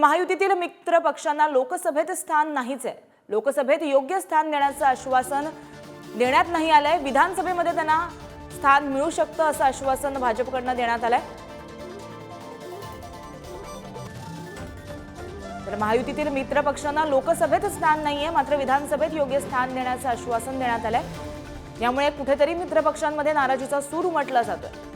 महायुतीतील मित्र पक्षांना लोकसभेत स्थान नाहीच आहे. लोकसभेत योग्य स्थान देण्याचं आश्वासन देण्यात नाही आलंय. विधानसभेमध्ये त्यांना स्थान मिळू शकतं असं आश्वासन भाजपकडनं देण्यात आलंय. तर महायुतीतील मित्र पक्षांना लोकसभेत स्थान नाहीये मात्र विधानसभेत योग्य स्थान देण्याचं आश्वासन देण्यात आलंय. यामुळे कुठेतरी मित्रपक्षांमध्ये नाराजीचा सूर उमटला जातोय.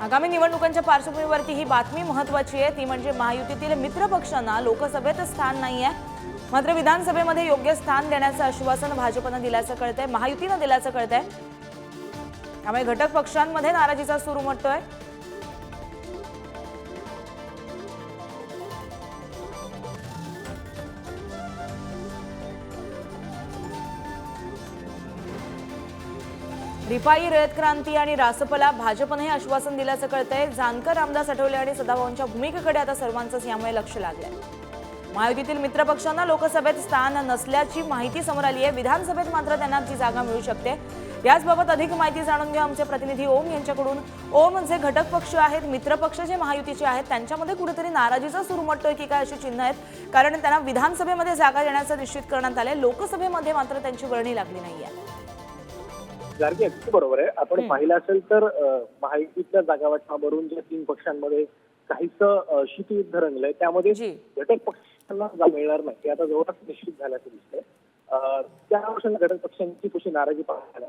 आगामी निवडणुकांच्या पार्श्वभूमीवरती ही बातमी महत्वाची आहे. ती म्हणजे महायुतीतील मित्र पक्षांना लोकसभेत स्थान नाही आहे मात्र विधानसभेमध्ये योग्य स्थान देण्याचं आश्वासन भाजपनं दिल्याचं कळतंय महायुतीनं दिल्याचं कळतंय. त्यामुळे घटक पक्षांमध्ये नाराजीचा सूर उमटतोय. रिपाई रयत क्रांती आणि रासपला भाजपनं हे आश्वासन दिल्याचं कळतंय. जानकर रामदास आठवले आणि सदाभाऊंच्या भूमिकेकडे आता सर्वांचंच यामुळे लक्ष लागलंय. महायुतीतील मित्रपक्षांना लोकसभेत स्थान नसल्याची माहिती समोर आली आहे विधानसभेत मात्र त्यांना ती जागा मिळू शकते. याचबाबत अधिक माहिती जाणून घ्या आमचे प्रतिनिधी ओम यांच्याकडून. ओम जे घटक पक्ष आहेत मित्रपक्ष जे महायुतीचे आहेत त्यांच्यामध्ये कुठेतरी नाराजीचा सूर उमटतोय की काय अशी चिन्ह आहेत? कारण त्यांना विधानसभेमध्ये जागा देण्याचं निश्चित करण्यात आलंय. लोकसभेमध्ये मात्र त्यांची वर्णी लागली नाही आहे गार्गी अगदी बरोबर आहे. आपण पाहिलं असेल तर महायुतीतल्या जागावाटपावरून ज्या तीन पक्षांमध्ये काहीच शीतयुद्ध रंगलंय त्यामध्ये. घटक पक्षांना मिळणार नाही. हे आता जवळपास निश्चित झाल्याचं दिसतंय. त्या अनुषंगाने घटक पक्षांची कशी नाराजी पाहायला.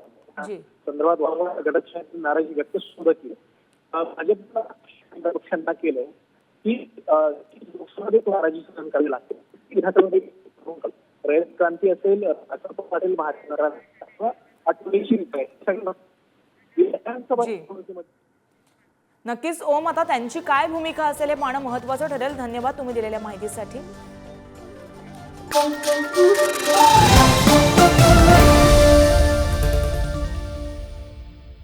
संदर्भात वारंवार घटक पक्षांची नाराजी व्यक्त सुद्धा केली. घटक पक्षांना केलंय की लोकसभेत नाराजी सहन करावी लागते. विधानसभेमध्ये रयत क्रांती असेल असं पाटील महाराष्ट्र सगळं विधानसभा नक्कीच ओम आता त्यांची काय भूमिका असेल हे पाहणं महत्वाचं ठरेल. धन्यवाद तुम्ही दिलेल्या माहितीसाठी.